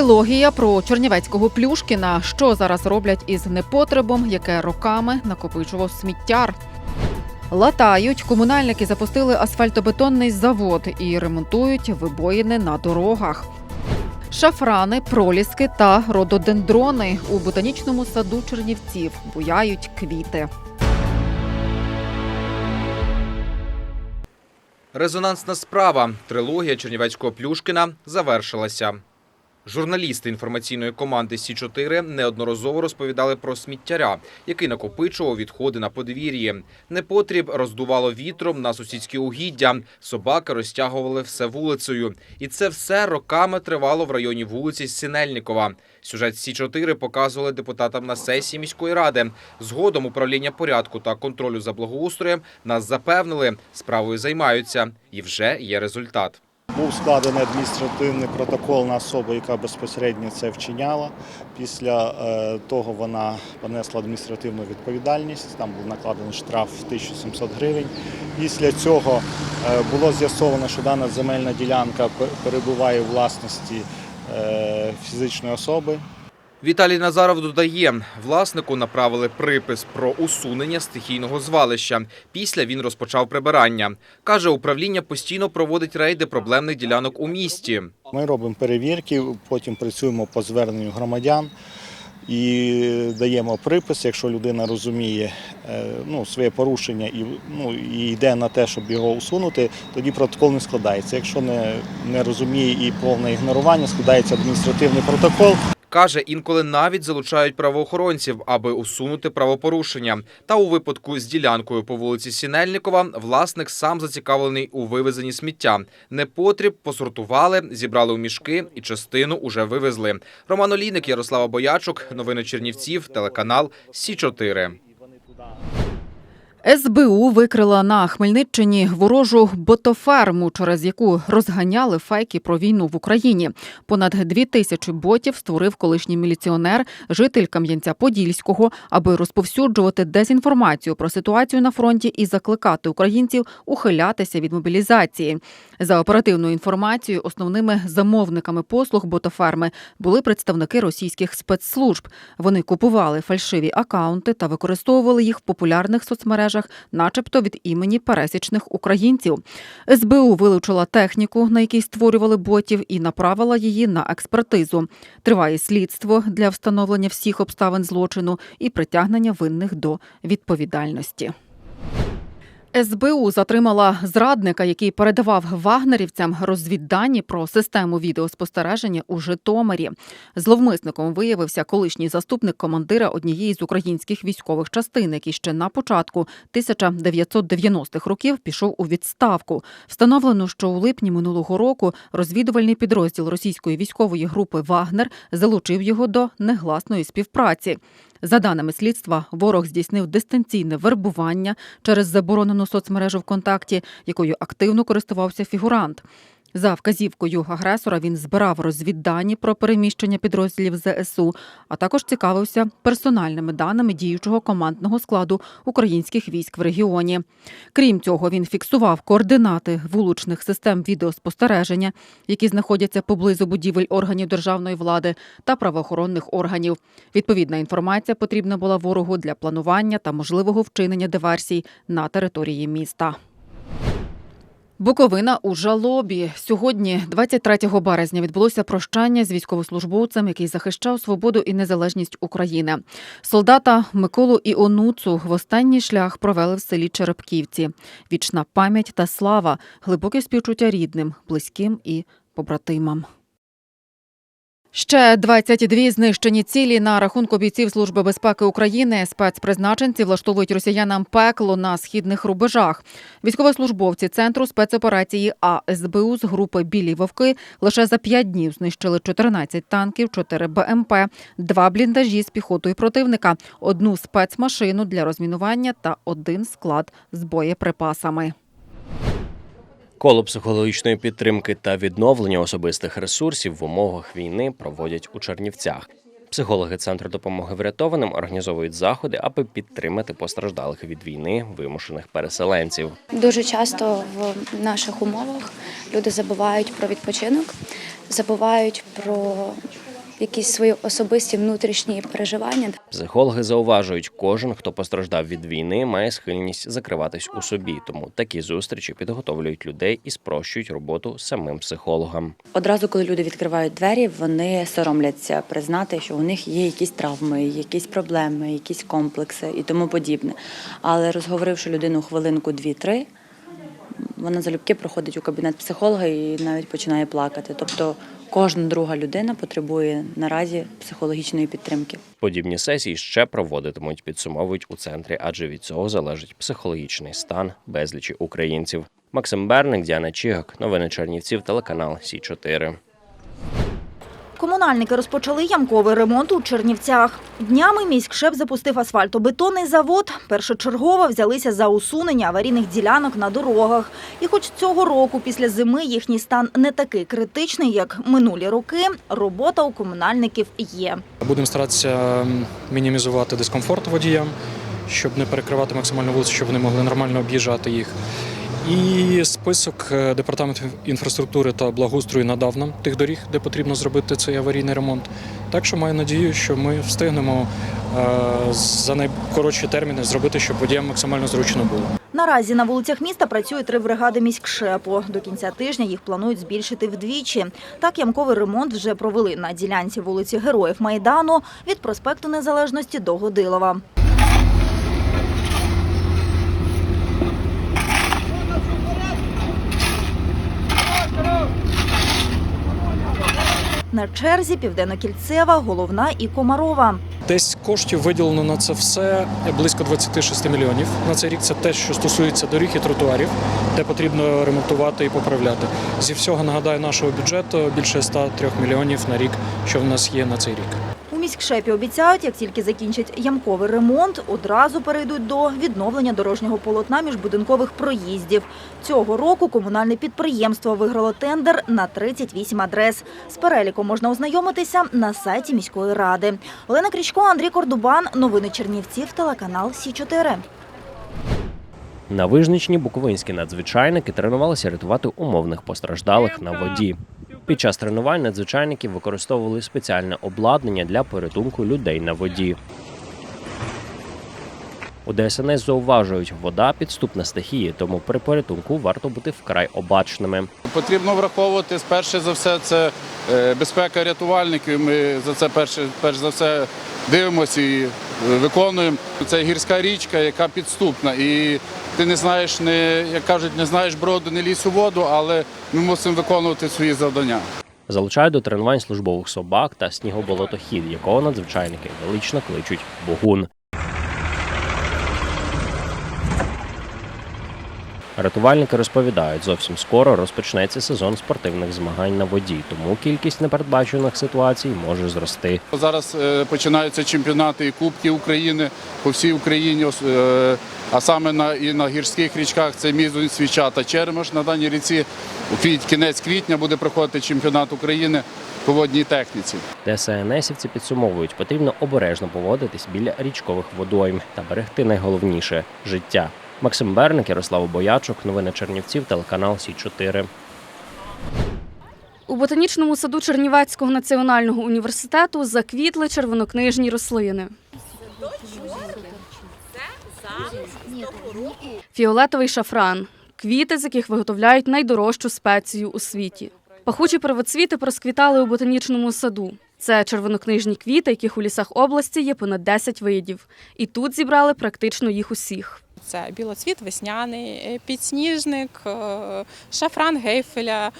Трилогія про Чернівецького Плюшкіна. Що зараз роблять із непотребом, яке роками накопичував сміттяр. Латають комунальники запустили асфальтобетонний завод і ремонтують вибоїни на дорогах. Шафрани, проліски та рододендрони у ботанічному саду Чернівців буяють квіти. Резонансна справа. Трилогія Чернівецького Плюшкіна завершилася. Журналісти інформаційної команди Сі 4 неодноразово розповідали про сміттяря, який накопичував відходи на подвір'ї. Непотріб роздувало вітром на сусідські угіддя. Собаки розтягували все вулицею. І це все роками тривало в районі вулиці Синельникова. Сюжет Сі 4 показували депутатам на сесії міської ради. Згодом управління порядку та контролю за благоустроєм нас запевнили, справою займаються, і вже є результат. Був складений адміністративний протокол на особу, яка безпосередньо це вчиняла. Після е, того вона понесла адміністративну відповідальність. Там був накладений штраф в 1700 гривень. Після цього е, було з'ясовано, що дана земельна ділянка перебуває у власності е, фізичної особи. Віталій Назаров додає, власнику направили припис про усунення стихійного звалища. Після він розпочав прибирання. Каже, управління постійно проводить рейди проблемних ділянок у місті. Ми робимо перевірки, потім працюємо по зверненню громадян і даємо припис, якщо людина розуміє е, ну, своє порушення і, ну, і йде на те, щоб його усунути, тоді протокол не складається. Якщо не, не розуміє і повне ігнорування, складається адміністративний протокол. Каже, інколи навіть залучають правоохоронців, аби усунути правопорушення. Та у випадку з ділянкою по вулиці Сінельникова власник сам зацікавлений у вивезенні сміття. Непотріб посортували, зібрали у мішки і частину уже вивезли. Роман Олійник, Ярослава Боячук, новини Чернівців, телеканал Сі 4 СБУ викрила на Хмельниччині ворожу ботоферму, через яку розганяли фейки про війну в Україні. Понад дві тисячі ботів створив колишній міліціонер, житель Кам'янця-Подільського, аби розповсюджувати дезінформацію про ситуацію на фронті і закликати українців ухилятися від мобілізації. За оперативною інформацією, основними замовниками послуг ботоферми були представники російських спецслужб. Вони купували фальшиві акаунти та використовували їх в популярних соцмережах, начебто від імені пересічних українців. СБУ вилучила техніку, на якій створювали ботів, і направила її на експертизу. Триває слідство для встановлення всіх обставин злочину і притягнення винних до відповідальності. СБУ затримала зрадника, який передавав вагнерівцям розвіддані про систему відеоспостереження у Житомирі. Зловмисником виявився колишній заступник командира однієї з українських військових частин, який ще на початку 1990-х років пішов у відставку. Встановлено, що у липні минулого року розвідувальний підрозділ російської військової групи Вагнер залучив його до негласної співпраці. За даними слідства, ворог здійснив дистанційне вербування через заборонену соцмережу ВКонтакті, якою активно користувався фігурант. За вказівкою агресора він збирав розвіддані про переміщення підрозділів ЗСУ, а також цікавився персональними даними діючого командного складу українських військ в регіоні. Крім цього, він фіксував координати вулучних систем відеоспостереження, які знаходяться поблизу будівель органів державної влади та правоохоронних органів. Відповідна інформація потрібна була ворогу для планування та можливого вчинення диверсій на території міста. Буковина у жалобі. Сьогодні, 23 березня, відбулося прощання з військовослужбовцем, який захищав свободу і незалежність України. Солдата Миколу Іонуцу в останній шлях провели в селі Черепківці. Вічна пам'ять та слава, глибоке співчуття рідним, близьким і побратимам. Ще 22 знищені цілі на рахунку бійців Служби безпеки України. Спецпризначенці влаштовують росіянам пекло на східних рубежах. Військовослужбовці центру спецоперації АСБУ з групи Білі вовки лише за 5 днів знищили 14 танків, 4 БМП, 2 бліндажі з піхотою противника, одну спецмашину для розмінування та один склад з боєприпасами. Коло психологічної підтримки та відновлення особистих ресурсів в умовах війни проводять у Чернівцях. Психологи центру допомоги врятованим організовують заходи, аби підтримати постраждалих від війни вимушених переселенців. Дуже часто в наших умовах люди забувають про відпочинок, забувають про якісь свої особисті внутрішні переживання. Психологи зауважують, кожен, хто постраждав від війни, має схильність закриватись у собі. Тому такі зустрічі підготовлюють людей і спрощують роботу самим психологам. Одразу, коли люди відкривають двері, вони соромляться признати, що у них є якісь травми, якісь проблеми, якісь комплекси і тому подібне. Але розговоривши людину хвилинку, дві-три, вона залюбки проходить у кабінет психолога і навіть починає плакати. Тобто кожна друга людина потребує наразі психологічної підтримки. Подібні сесії ще проводитимуть, підсумовують у центрі, адже від цього залежить психологічний стан безлічі українців. Максим Берник, Діана Чігак, новини Чернівців, телеканал Сі 4 Комунальники розпочали ямковий ремонт у Чернівцях. Днями міськшеп запустив асфальтобетонний завод. Першочергово взялися за усунення аварійних ділянок на дорогах. І хоч цього року після зими їхній стан не такий критичний, як минулі роки, робота у комунальників є. Будемо старатися мінімізувати дискомфорт водіям, щоб не перекривати максимально вулицю, щоб вони могли нормально об'їжджати їх. І список е, департаменту інфраструктури та благоустрою надав нам тих доріг, де потрібно зробити цей аварійний ремонт. Так що маю надію, що ми встигнемо е, за найкоротші терміни зробити, щоб водіям максимально зручно було. Наразі на вулицях міста працюють три бригади міськшепу. До кінця тижня їх планують збільшити вдвічі. Так ямковий ремонт вже провели на ділянці вулиці Героїв Майдану від проспекту Незалежності до Годилова. На черзі Південно-Кільцева, Головна і Комарова. Десь коштів виділено на це все близько 26 мільйонів. На цей рік це те, що стосується доріг і тротуарів, де потрібно ремонтувати і поправляти. Зі всього нагадаю нашого бюджету більше 103 мільйонів на рік, що в нас є на цей рік. Міськшепі обіцяють, як тільки закінчать ямковий ремонт, одразу перейдуть до відновлення дорожнього полотна міжбудинкових проїздів. Цього року комунальне підприємство виграло тендер на 38 адрес. З переліком можна ознайомитися на сайті міської ради. Олена Крічко, Андрій Кордубан. Новини Чернівців, телеканал Сі 4 На Вижничні буковинські надзвичайники тренувалися рятувати умовних постраждалих на воді. Під час тренувань надзвичайники використовували спеціальне обладнання для порятунку людей на воді. У ДСНС зауважують, вода підступна стихія, тому при порятунку варто бути вкрай обачними. Потрібно враховувати перше за все це е, безпека рятувальників. Ми за це перше, перш за все дивимося і е, виконуємо. Це гірська річка, яка підступна. І ти не знаєш, не як кажуть, не знаєш броду, не лізь у воду, але ми мусимо виконувати свої завдання. Залучають до тренувань службових собак та снігоболотохід, якого надзвичайники велично кличуть Богун. Рятувальники розповідають, зовсім скоро розпочнеться сезон спортивних змагань на воді, тому кількість непередбачених ситуацій може зрости. Зараз е, починаються чемпіонати і Кубки України по всій Україні, е, а саме на і на гірських річках це Мізунь, Свіча та Черемош. На даній ріці у кінець квітня буде проходити чемпіонат України по водній техніці. ДСНСівці підсумовують, потрібно обережно поводитись біля річкових водойм та берегти найголовніше життя. Максим Берник, Ярослав Боячук, новини Чернівців, телеканал Сі 4 У ботанічному саду Чернівецького національного університету заквітли червонокнижні рослини. Фіолетовий шафран квіти, з яких виготовляють найдорожчу спецію у світі. Пахучі первоцвіти розквітали у ботанічному саду. Це червонокнижні квіти, яких у лісах області є понад 10 видів. І тут зібрали практично їх усіх. Це білоцвіт весняний, е, підсніжник, е, шафран гейфеля.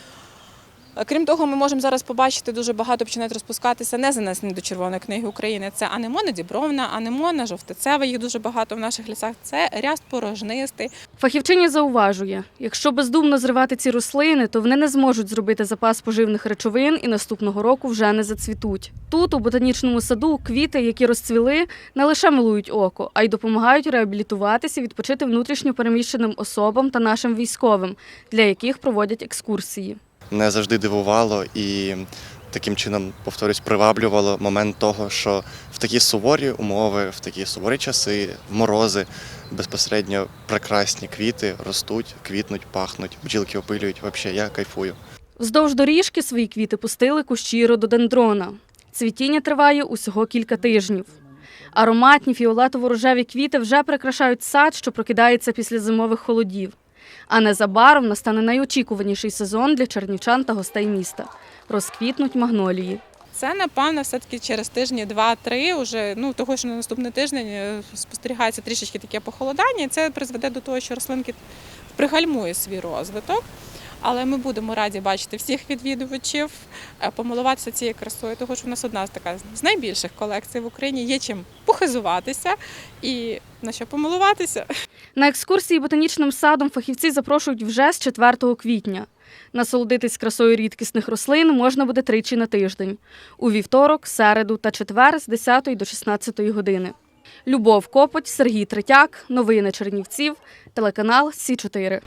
Е, Крім того, ми можемо зараз побачити дуже багато починають розпускатися не занесені до Червоної книги України. Це анемона дібровна, анемона жовтицева, їх дуже багато в наших лісах. Це ряст порожнистий. Фахівчиня зауважує, якщо бездумно зривати ці рослини, то вони не зможуть зробити запас поживних речовин і наступного року вже не зацвітуть. Тут, у ботанічному саду, квіти, які розцвіли, не лише милують око, а й допомагають реабілітуватися, відпочити внутрішньо переміщеним особам та нашим військовим, для яких проводять екскурсії. Не завжди дивувало і таким чином, повторюсь, приваблювало момент того, що в такі суворі умови, в такі суворі часи, морози безпосередньо прекрасні квіти ростуть, квітнуть, пахнуть, бджілки опилюють. Взагалі, я кайфую. Вздовж доріжки свої квіти пустили кущі рододендрона. Цвітіння триває усього кілька тижнів. Ароматні фіолетово-рожеві квіти вже прикрашають сад, що прокидається після зимових холодів. А незабаром настане найочікуваніший сезон для чернівчан та гостей міста. Розквітнуть магнолії. Це напевно все-таки через тижні два-три, уже ну того, що на наступний тиждень е, спостерігається трішечки таке похолодання, і це призведе до того, що рослинки пригальмує свій розвиток. Але ми будемо раді бачити всіх відвідувачів, е, помилуватися цією красою, тому що в нас одна з така з найбільших колекцій в Україні. Є чим похизуватися і на що помилуватися. На екскурсії ботанічним садом фахівці запрошують вже з 4 квітня. Насолодитись красою рідкісних рослин можна буде тричі на тиждень у вівторок, середу та четвер з 10 до 16 години. Любов Копоть, Сергій Третяк, новини Чернівців, телеканал Сі 4